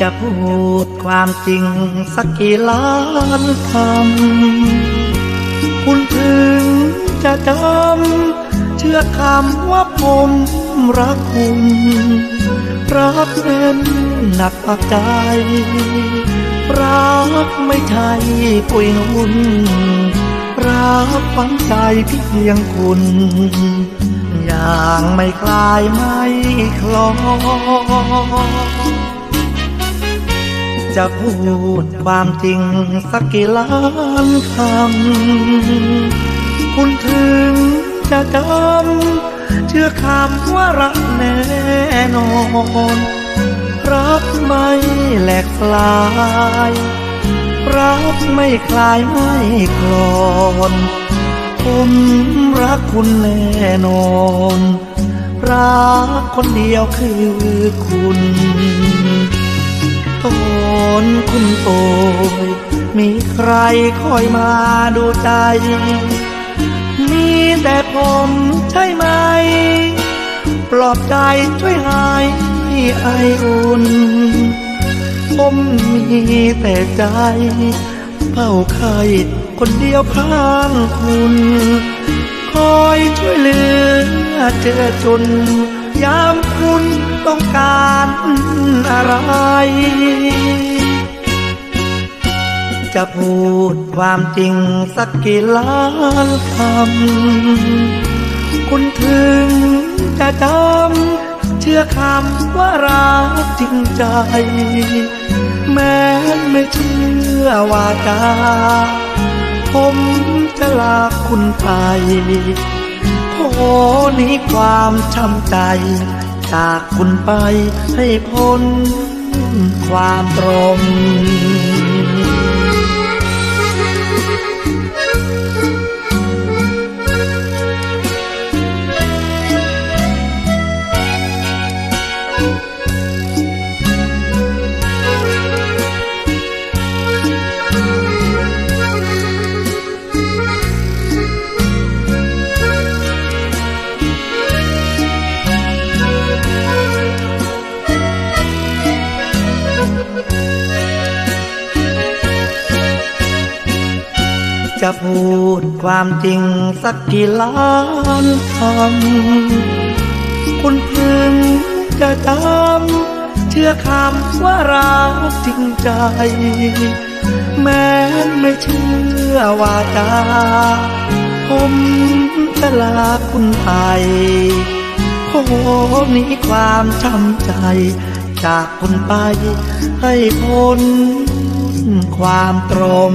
จะพูดความจริงสักกี่ล้านคำ คุณถึงจะจำเชื่อคำว่าผมรักคุณ รักแน่นหนักปากใจ รักไม่ใช่ปุยนุ่นรักฝังใจเพียงคุณ อย่างไม่คลายไม่คลอ จะพูดความจริงสักกี่ล้านคำ คุณถึงจะจำเชื่อคำว่ารักแน่นอน รักไม่แหลกลาย รักไม่คลายไม่คลอนผมรักคุณแน่นอนรักคนเดียวคือคุณ ตอนคุณโอยมีใครคอยมาดูใจ มีแต่ผมใช่ไหม ปลอบใจช่วยหายไออุ่น ผมมีแต่ใจเฝ้าไข่คนเดียวข้างคุณ คอยช่วยเหลือเจอจนยามคุณ ต้องการอะไร จะพูดความจริงสักกี่ล้านคำคุณถึงจะจำเชื่อคำว่ารักจริงใจ แม้ไม่เชื่อว่าจาผมจะลาคุณไปขอนี้ความช้ำใจ จากคุณไปให้พ้นความตรม จะพูดความจริงสักกี่ล้านคำคุณพึงจะจำเชื่อคำว่ารักจริงใจ แม้ไม่เชื่อว่าจาผมจะลาคุณไปขอหนี้ความช้ำใจ จากคุณไปให้พ้นความตรม